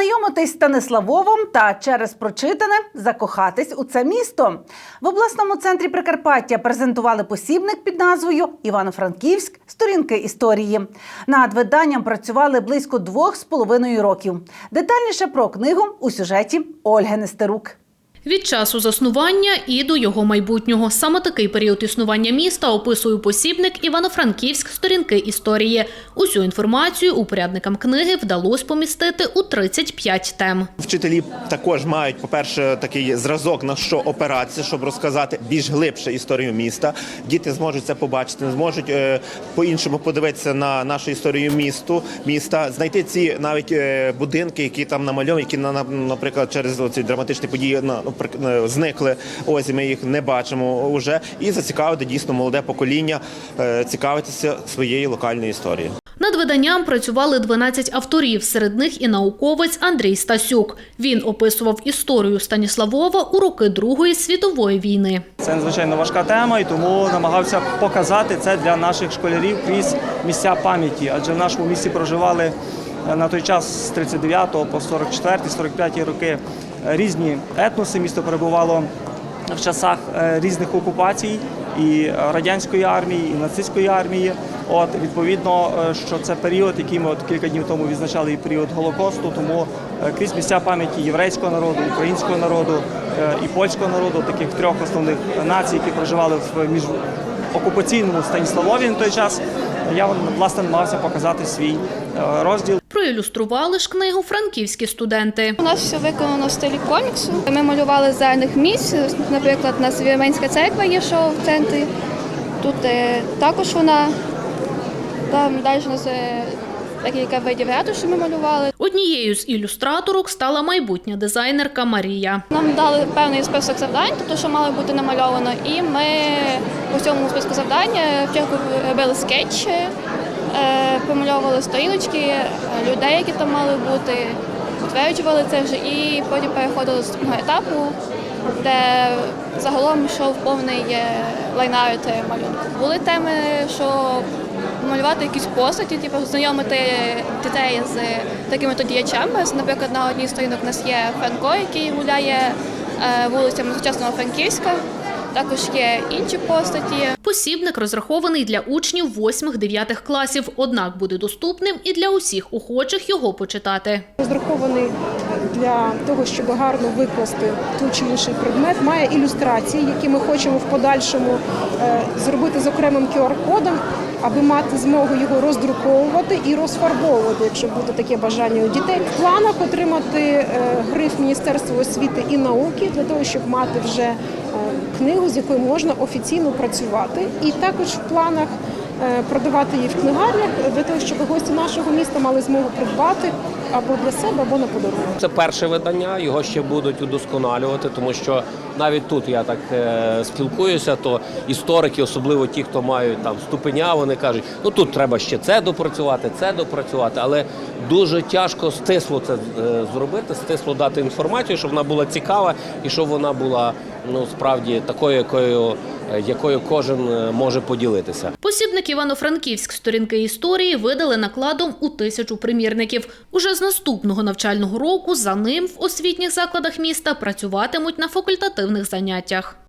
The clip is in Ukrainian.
Познайомитись з Станиславовом та через прочитане закохатись у це місто. В обласному центрі Прикарпаття презентували посібник під назвою Івано-Франківськ сторінки історії. Над виданням працювали близько двох з половиною років. Детальніше про книгу у сюжеті Ольги Нестерук. Від часу заснування і до його майбутнього. Саме такий період існування міста описує посібник Івано-Франківськ сторінки історії. Усю інформацію упорядникам книги вдалося помістити у 35 тем. Вчителі також мають, по-перше, такий зразок на що опиратися, щоб розказати більш глибше історію міста. Діти зможуть це побачити, зможуть е, по-іншому подивитися на нашу історію місту, міста, знайти ці навіть е, будинки, які там намальовані, які на- на- наприклад через ці драматичні події на- зникли. Ось ми їх не бачимо вже. І зацікавити дійсно молоде покоління е, цікавитися своєю локальною історією. Над виданням працювали 12 авторів, серед них і науковець Андрій Стасюк. Він описував історію Станіславова у роки Другої світової війни. Це надзвичайно важка тема, і тому намагався показати це для наших школярів крізь місця пам'яті. Адже в нашому місті проживали е, на той час з 39 по 44-45 роки е, різні етноси. Місто перебувало в часах е, різних окупацій і радянської армії, і нацистської армії. От відповідно, е, що це період, який ми от кілька днів тому відзначали і період голокосту. Тому е, крізь місця пам'яті єврейського народу, українського народу і польського народу, таких трьох основних націй, які проживали в між окупаційному Станіславові на той час. Я власне намагався показати свій е, розділ. Проілюстрували ж книгу франківські студенти. У нас все виконано в стилі коміксу. Ми малювали зайних місць. Наприклад, у нас Вірменська церква є, що в центрі. Тут е, також вона. Там далі у нас е, декілька видів ретуші ми малювали. Однією з ілюстраторок стала майбутня дизайнерка Марія. Нам дали певний список завдань, тобто що мало бути намальовано. І ми по цьому списку завдань втягу робили скетчі, е, помальовували сторіночки е, людей, які там мали бути, підтверджували це вже, і потім переходили до наступного етапу, де загалом йшов повний лайнарт малюнку. Були теми, що малювати якісь постаті, типу знайомити дітей з такими то діячами. Наприклад, на одній сторінок у нас є Франко, який гуляє е, вулицями сучасного Франківська. Також є інші постаті. Посібник розрахований для учнів 8-9 класів, однак буде доступним і для усіх охочих його почитати. розрахований для того, щоб гарно викласти той чи інший предмет, має ілюстрації, які ми хочемо в подальшому е, зробити з окремим QR-кодом, аби мати змогу його роздруковувати і розфарбовувати, якщо буде таке бажання у дітей. В планах отримати е, гриф Міністерства освіти і науки для того, щоб мати вже книгу, з якою можна офіційно працювати, і також в планах е, продавати її в книгарнях для того, щоб гості нашого міста мали змогу придбати або для себе, або на подарунок. Це перше видання, його ще будуть удосконалювати, тому що навіть тут я так е, спілкуюся, то історики, особливо ті, хто мають там ступеня, вони кажуть, ну тут треба ще це допрацювати, це допрацювати, але дуже тяжко стисло це е, зробити, стисло дати інформацію, щоб вона була цікава і щоб вона була ну справді такою, якою, якою кожен е, може поділитися. Посібник Івано-Франківськ сторінки історії видали накладом у тисячу примірників. Уже з наступного навчального року за ним в освітніх закладах міста працюватимуть на факультативних заняттях.